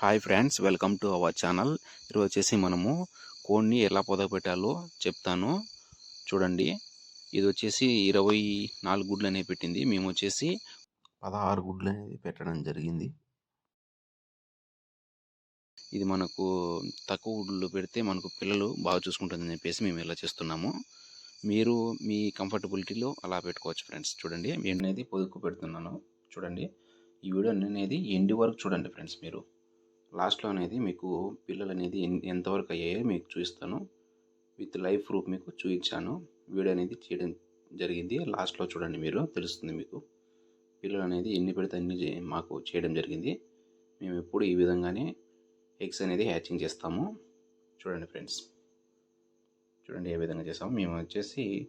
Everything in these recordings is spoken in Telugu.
Hi friends welcome to our channel. ఈరోజు వచ్చేసి మనము కోడిని ఎలా పొదగపెట్టాలో చెప్తాను. చూడండి ఇది వచ్చేసి ఇరవై నాలుగు గుడ్లు అనేవి పెట్టింది. మేము వచ్చేసి పదహారు గుడ్లు అనేది పెట్టడం జరిగింది. ఇది మనకు తక్కువ గుడ్లు పెడితే మనకు పిల్లలు బాగా చూసుకుంటుందని చెప్పేసి మేము ఇలా చేస్తున్నాము. మీరు మీ కంఫర్టబిలిటీలో అలా పెట్టుకోవచ్చు ఫ్రెండ్స్. చూడండి నేను అనేది పొదుపు పెడుతున్నాను. చూడండి ఈ వీడియో అనేది ఎండి వరకు చూడండి ఫ్రెండ్స్ మీరు. లాస్ట్లో అనేది మీకు పిల్లలు అనేది ఎంతవరకు అయ్యాయో మీకు చూపిస్తాను. విత్ లైవ్ ప్రూఫ్ మీకు చూపించాను. వీడియో అనేది చేయడం జరిగింది. లాస్ట్లో చూడండి మీరు తెలుస్తుంది మీకు. పిల్లలు అనేది ఎన్ని పెడితే అన్ని మాకు చేయడం జరిగింది. మేము ఎప్పుడు ఈ విధంగానే ఎగ్స్ అనేది హ్యాచింగ్ చేస్తాము. చూడండి ఫ్రెండ్స్. చూడండి ఏ విధంగా చేస్తాము. మేము వచ్చేసి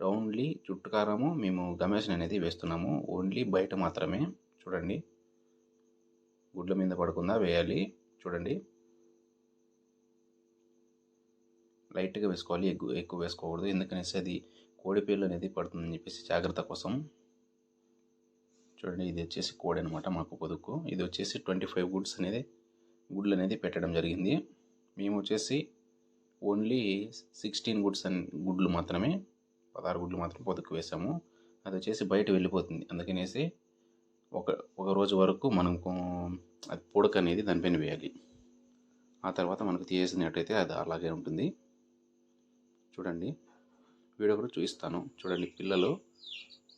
రౌండ్లీ చుట్టుకారము మేము గమేషన్ అనేది వేస్తున్నాము. ఓన్లీ బయట మాత్రమే. చూడండి. గుడ్ల మీద పడకుండా వేయాలి. చూడండి. లైట్గా వేసుకోవాలి. ఎక్కువ ఎక్కువ వేసుకోకూడదు. ఎందుకనేసి అది కోడి పేర్లు అనేది పడుతుందని చెప్పేసి జాగ్రత్త కోసం. చూడండి ఇది వచ్చేసి కోడి అనమాట మాకు పొదుకు ఇది వచ్చేసి ట్వంటీ ఫైవ్ గుడ్స్ అనేది గుడ్లు అనేది పెట్టడం జరిగింది. మేము వచ్చేసి ఓన్లీ సిక్స్టీన్ గుడ్స్ అని గుడ్లు మాత్రమే పదహారు గుడ్లు మాత్రం పొదుకు వేసాము. అది వచ్చేసి బయట వెళ్ళిపోతుంది. అందుకనేసి ఒక ఒక రోజు వరకు మనం అది పొడక అనేది దానిపైన వేయాలి. ఆ తర్వాత మనకు తీసేసినట్టయితే అది అలాగే ఉంటుంది. చూడండి. వీడియో కూడా చూపిస్తాను. చూడండి పిల్లలు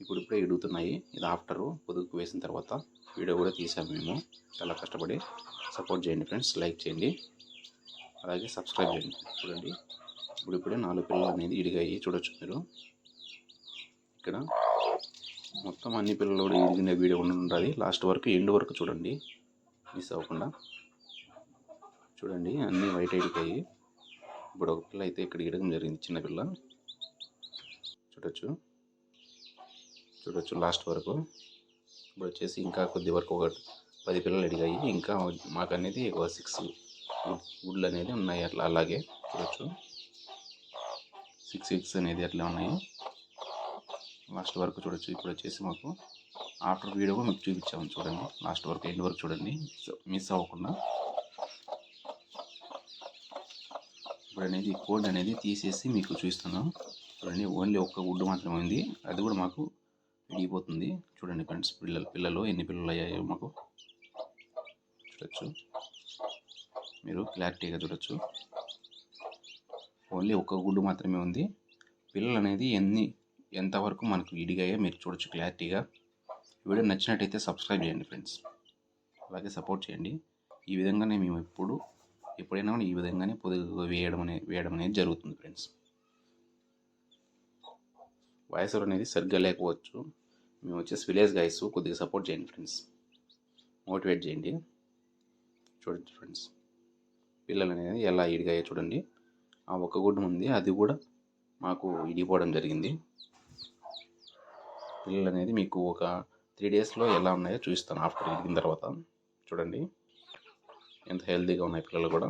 ఇప్పుడు ఇప్పుడే ఇడుగుతున్నాయి. ఇది ఆఫ్టర్ పొదుగు వేసిన తర్వాత వీడియో కూడా తీసాము మేము. చాలా కష్టపడి సపోర్ట్ చేయండి ఫ్రెండ్స్. లైక్ చేయండి. అలాగే సబ్స్క్రైబ్ చేయండి. చూడండి. ఇప్పుడు ఇప్పుడే నాలుగు పిల్లలు అనేది ఇడిగాయి. చూడొచ్చు మీరు. ఇక్కడ మొత్తం అన్ని పిల్లలు కూడా వీడియో ఉంటుంది. లాస్ట్ వరకు ఎండ్ వరకు చూడండి. మిస్ అవ్వకుండా. చూడండి అన్నీ వైట్ అయిపోయి ఇప్పుడు ఒక పిల్ల అయితే ఇక్కడ ఇడగం జరిగింది చిన్న పిల్ల. చూడొచ్చు. చూడొచ్చు లాస్ట్ వరకు. ఇప్పుడు వచ్చేసి ఇంకా కొద్ది వరకు ఒక పది పిల్లలు అడిగాయి ఇంకా మాకు అనేది ఒక సిక్స్ గుడ్లు అనేది ఉన్నాయి అట్లా అలాగే. చూడొచ్చు. సిక్స్ సిక్స్ అనేది అట్లా ఉన్నాయి. లాస్ట్ వరకు చూడొచ్చు. ఇప్పుడు వచ్చేసి మాకు ఆఫ్టర్ వీడియో కూడా మీకు చూపించాము చూడండి. లాస్ట్ వరకు ఎండ్ వరకు చూడండి. మిస్ అవ్వకుండా. ఇప్పుడు అనేది కోడ్ అనేది తీసేసి మీకు చూపిస్తాను చూడండి ఓన్లీ ఒక్క గుడ్డు మాత్రమే ఉంది. అది కూడా మాకు విడిగిపోతుంది చూడండి ఫ్రెండ్స్ పిల్లలు పిల్లలు ఎన్ని పిల్లలు అయ్యాయో మాకు చూడొచ్చు. మీరు క్లారిటీగా చూడొచ్చు. ఓన్లీ ఒక్క గుడ్డు మాత్రమే ఉంది. పిల్లలు అనేది ఎన్ని ఎంతవరకు మనకు ఈడిగాయో మీరు చూడొచ్చు క్లారిటీగా. వీడియో నచ్చినట్టయితే సబ్స్క్రైబ్ చేయండి ఫ్రెండ్స్. అలాగే సపోర్ట్ చేయండి. ఈ విధంగానే మేము ఎప్పుడు ఎప్పుడైనా ఈ విధంగానే పొదుగు వేయడం అనే వేయడం అనేది జరుగుతుంది ఫ్రెండ్స్. వాయిస్ అనేది సరిగ్గా లేకపోవచ్చు. మేము వచ్చేసి విలేజ్ గైస్ కొద్దిగా సపోర్ట్ చేయండి ఫ్రెండ్స్. మోటివేట్ చేయండి. చూడండి ఫ్రెండ్స్. పిల్లలు అనేది ఎలా ఇడిగాయో చూడండి. ఆ ఒక్క గుడ్డు ఉంది. అది కూడా మాకు ఇడిగిపోవడం జరిగింది. పిల్లలు అనేది మీకు ఒక త్రీ డేస్లో ఎలా ఉన్నాయో చూపిస్తాను ఆఫ్టర్ ఎదిగిన తర్వాత. చూడండి. ఎంత హెల్తీగా ఉన్నాయి పిల్లలు కూడా.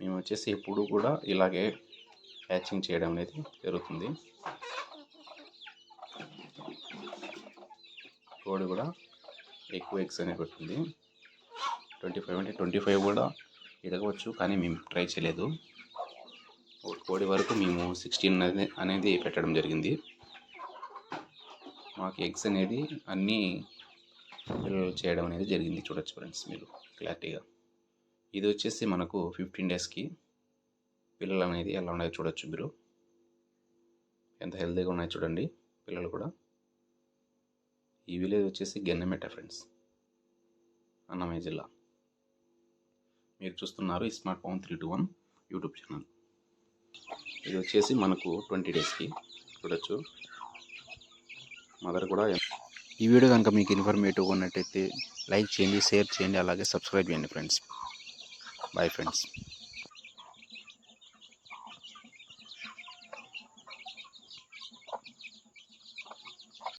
మేము వచ్చేసి ఎప్పుడు కూడా ఇలాగే హ్యాచింగ్ చేయడం అనేది జరుగుతుంది. కోడి కూడా ఎక్కువ ఎగ్స్ అనేది పెట్టింది ట్వంటీ ఫైవ్ అంటే ట్వంటీ ఫైవ్ కూడా ఎదగవచ్చు కానీ మేము ట్రై చేయలేదు. కోడి వరకు మేము సిక్స్టీన్ అనేది అనేది పెట్టడం జరిగింది. మాకు ఎగ్స్ అనేది అన్నీ పిల్లలు చేయడం అనేది జరిగింది. చూడొచ్చు ఫ్రెండ్స్ మీరు క్లారిటీగా. ఇది వచ్చేసి మనకు ఫిఫ్టీన్ డేస్కి పిల్లలు అనేది ఎలా ఉన్నాయో చూడొచ్చు మీరు. ఎంత హెల్తీగా ఉన్నాయో చూడండి పిల్లలు కూడా. ఈ విలేజ్ వచ్చేసి గెన్నమెట ఫ్రెండ్స్. అన్నమయ్య జిల్లా. మీరు చూస్తున్నారు smart phone three two one YouTube channel. ఇది వచ్చేసి మనకు ట్వంటీ డేస్కి. చూడొచ్చు. మదర్ కూడా ఈ వీడియో కనుక మీకు ఇన్ఫర్మేటివ్గా ఉన్నట్టయితే లైక్ చేయండి షేర్ చేయండి అలాగే సబ్స్క్రైబ్ చేయండి ఫ్రెండ్స్. Bye friends.